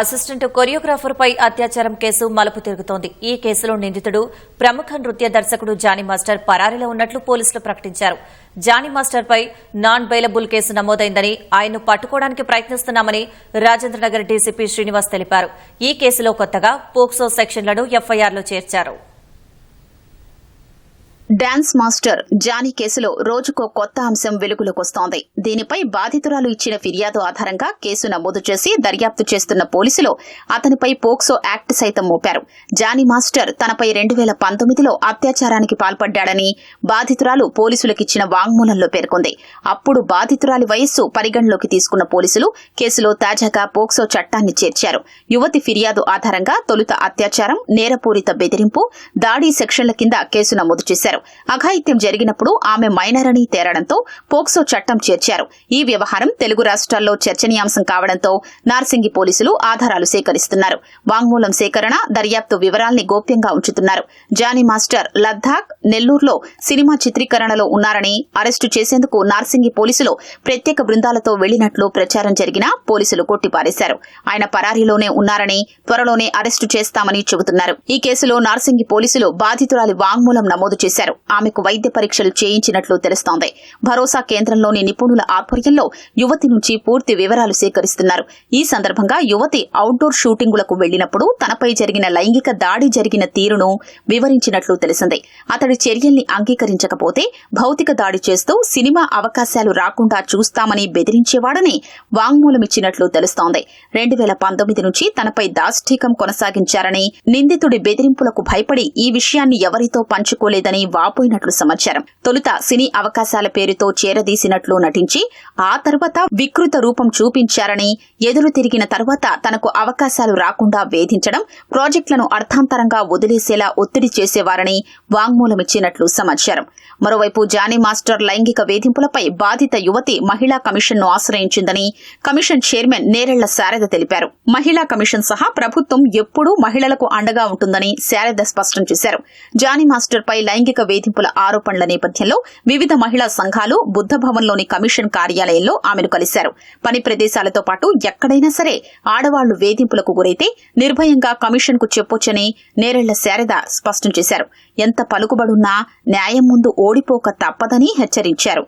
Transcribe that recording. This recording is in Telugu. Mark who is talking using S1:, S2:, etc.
S1: అసిస్టెంట్ కొరియోగ్రాఫర్ పై అత్యాచారం కేసు మలుపు తిరుగుతోంది. ఈ కేసులో నిందితుడు ప్రముఖ నృత్య దర్శకుడు జానీ మాస్టర్ పరారీలో ఉన్నట్లు పోలీసులు ప్రకటించారు. జానీ మాస్టర్ పై నాన్ బెయిలబుల్ కేసు నమోదైందని ఆయన్ను పట్టుకోవడానికి ప్రయత్నిస్తున్నామని రాజేంద్రనగర్ డీసీపీ శ్రీనివాస్ తెలిపారు. ఈ కేసులో కొత్తగా పోక్సో సెక్షన్లను ఎఫ్ఐఆర్లో చేర్చారు.
S2: డాన్స్ మాస్టర్ జానీ కేసులో రోజుకో కొత్త అంశం వెలుగులోకొస్తోంది. దీనిపై బాధితురాలు ఇచ్చిన ఫిర్యాదు ఆధారంగా కేసు నమోదు చేసి దర్యాప్తు చేస్తున్న పోలీసులు అతనిపై పోక్సో యాక్ట్ సైతం మోపారు. జానీ మాస్టర్ తనపై రెండు వేల పంతొమ్మిదిలో అత్యాచారానికి పాల్పడ్డాడని బాధితురాలు పోలీసులకిచ్చిన వాంగ్మూలంలో పేర్కొంది. అప్పుడు బాధితురాలి వయస్సు పరిగణలోకి తీసుకున్న పోలీసులు కేసులో తాజాగా పోక్సో చట్టాన్ని చేర్చారు. యువతి ఫిర్యాదు ఆధారంగా తొలుత అత్యాచారం నేరపూరిత బెదిరింపు దాడి సెక్షన్ల కింద కేసు నమోదు చేశారు. అఘాయిత్యం జరిగినప్పుడు ఆమె మైనర్ అని తేరడంతో పోక్సో చట్టం చేర్చారు. ఈ వ్యవహారం తెలుగు రాష్ట్రాల్లో చర్చనీయాంశం కావడంతో నార్సింగి పోలీసులు ఆధారాలు సేకరిస్తున్నారు. వాంగ్మూలం సేకరణ దర్యాప్తు వివరాల్ని గోప్యంగా ఉంచుతున్నారు. జానీ మాస్టర్ లద్దాఖ్ నెల్లూరులో సినిమా చిత్రీకరణలో ఉన్నారని అరెస్టు చేసేందుకు నార్సింగి పోలీసులు ప్రత్యేక బృందాలతో వెళ్ళినట్లు ప్రచారం జరిగినా పోలీసులు కొట్టిపారేశారు. ఆయన పరారీలోనే ఉన్నారని త్వరలోనే అరెస్టు చేస్తామని చెబుతున్నారు. ఈ కేసులో నార్సింగి పోలీసులు బాధితురాలి వాంగ్మూలం నమోదు చేశారు. ఆమెకు వైద్య పరీక్షలు చేయించినట్లు తెలుస్తోంది. భరోసా కేంద్రంలోని నిపుణుల ఆధ్వర్యంలో యువతి నుంచి పూర్తి వివరాలు సేకరిస్తున్నారు. ఈ సందర్భంగా యువతి అవుట్డోర్ షూటింగులకు వెళ్ళినప్పుడు తనపై జరిగిన లైంగిక దాడి జరిగిన తీరును వివరించినట్లు తెలిసింది. అతడి చర్యల్ని అంగీకరించకపోతే భౌతిక దాడి చేస్తూ సినిమా అవకాశాలు రాకుండా చూస్తామని బెదిరించేవాడని వాంగ్మూలమిచ్చినట్లు తెలుస్తోంది. రెండు వేల పంతొమ్మిది నుంచి తనపై దాష్టీకం కొనసాగించారని నిందితుడి బెదిరింపులకు భయపడి ఈ విషయాన్ని ఎవరితో పంచుకోలేదని వాపోయినట్లు సమాచారం. తొలుత సినీ అవకాశాల పేరుతో చేరదీసినట్లు నటించి ఆ తర్వాత వికృత రూపం చూపించారని ఎదురు తిరిగిన తర్వాత తనకు అవకాశాలు రాకుండా వేధించడం ప్రాజెక్టులను అర్థాంతరంగా వదిలేసేలా ఒత్తిడి చేసేవారని వాంగ్మూలమిచ్చినట్లు సమాచారం. మరోవైపు జానీ మాస్టర్ లైంగిక వేధింపులపై బాధిత యువతి మహిళా కమిషన్ను ఆశ్రయించిందని కమిషన్ చైర్మన్ నేరెళ్ళ శారద తెలిపారు. మహిళా కమిషన్ సహా ప్రభుత్వం ఎప్పుడూ మహిళలకు అండగా ఉంటుందని శారద స్పష్టం చేశారు. జానీ మాస్టర్ పై లైంగిక వేధింపుల ఆరోపణల నేపథ్యంలో వివిధ మహిళా సంఘాలు బుద్ధ భవన్లోని కమిషన్ కార్యాలయంలో ఆమెను కలిశారు. పని ప్రదేశాలతో పాటు ఎక్కడైనా సరే ఆడవాళ్ళు వేధింపులకు గురైతే నిర్భయంగా కమిషన్కు చెప్పొచ్చని నేరెళ్ళ శారద స్పష్టం చేశారు. ఎంత పలుకుబడున్నా న్యాయం ముందు ఓడిపోక తప్పదని హెచ్చరించారు.